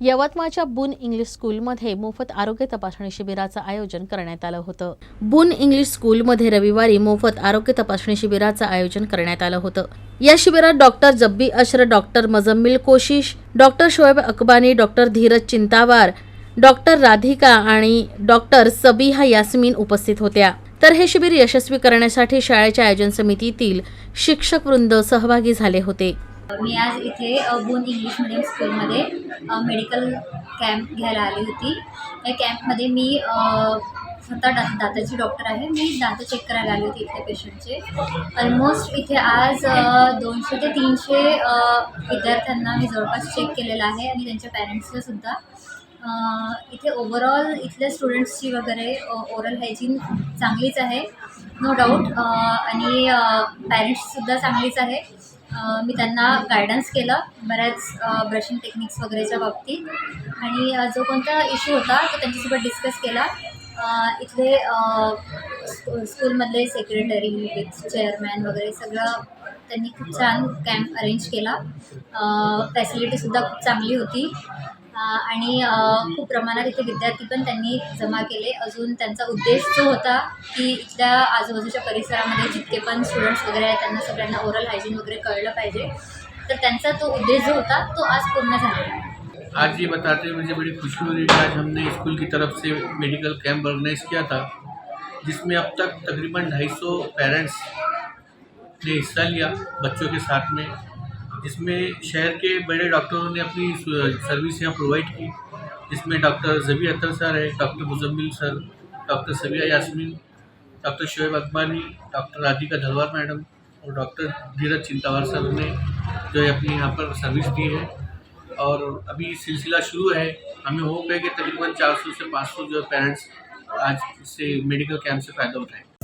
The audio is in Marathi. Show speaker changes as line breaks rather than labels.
यवतमाळच्या बुन इंग्लिश स्कूलमध्ये मोफत आरोग्य तपासणी शिबिराचं आयोजन करण्यात आलं होतं. बुन इंग्लिश स्कूलमध्ये रविवारी मोफत आरोग्य तपासणी शिबिराचं आयोजन करण्यात आलं होतं. या शिबिरात डॉक्टर जब्बी अशर डॉक्टर मजम्मिल कोशिश doctor Shoaib Akbani doctor Dheeraj Chintawar doctor Radhika आणि डॉक्टर सबिहा यास्मीन उपस्थित होत्या. तर हे शिबिर यशस्वी करण्यासाठी शाळेच्या आयोजन समितीतील शिक्षक वृंद सहभागी झाले होते.
मी आज इथे अ, बून इंग्लिश मिडियम स्कूलमध्ये मेडिकल कॅम्प घ्यायला आली होती. या कॅम्पमध्ये मी स्वतः दात दाताची डॉक्टर आहे. मी दात चेक करायला आली होती इथल्या पेशंटचे. ऑलमोस्ट इथे आज दोनशे ते तीनशे विद्यार्थ्यांना मी जवळपास चेक केलेलं आहे आणि त्यांच्या पॅरेंट्सला सुद्धा. इथे ओव्हरऑल इथल्या स्टुडंट्सची वगैरे ओरल हायजीन चांगलीच आहे नो डाऊट आणि पॅरेंट्ससुद्धा चांगलीच आहे. मी त्यांना गायडन्स केलं बऱ्याच ब्रशिंग टेक्निक्स वगैरेच्या बाबतीत. आणि जो कोणता इश्यू होता तो त्यांच्यासोबत डिस्कस केला. इथले स्कू- स्कूलमधले सेक्रेटरी चेअरमॅन वगैरे सगळं त्यांनी खूप छान कॅम्प अरेंज केला. फॅसिलिटीसुद्धा खूप चांगली होती. आणि खूप प्रमाणात इथे विद्यार्थी पण त्यांनी जमा केले. अजून त्यांचा उद्देश जो होता की इथल्या आजूबाजूच्या परिसरामध्ये जितके पण स्टुडंट्स वगैरे आहेत त्यांना सगळ्यांना ओरल हायजीन वगैरे कळलं पाहिजे. तर त्यांचा तो उद्देश जो होता तो आज पूर्ण झाला.
आज ये बताते हुए मुझे बड़ी खुशी हो रही है आज हमने स्कूल की तरफ से मेडिकल कैंप ऑर्गेनाइज किया था जिसमें अब तक तकरीबन 250 पेरेंट्स ने हिस्सा लिया बच्चों के साथ में। जिसमें शहर के बड़े डॉक्टरों ने अपनी सर्विस यहाँ प्रोवाइड की। जिसमें डॉक्टर जबी अतर सर है, doctor Muzammil sir, doctor Sabiya Yasmeen, doctor Shoaib Akbani doctor Radhika Dhalwar madam और डॉक्टर धीरज चिंतावर सर ने जो है अपनी यहाँ पर सर्विस दी है। और अभी सिलसिला शुरू है। हमें होप है कि तकरीबन 400 से 500 जो पेरेंट्स आज से मेडिकल कैंप से फ़ायदा उठाएँ।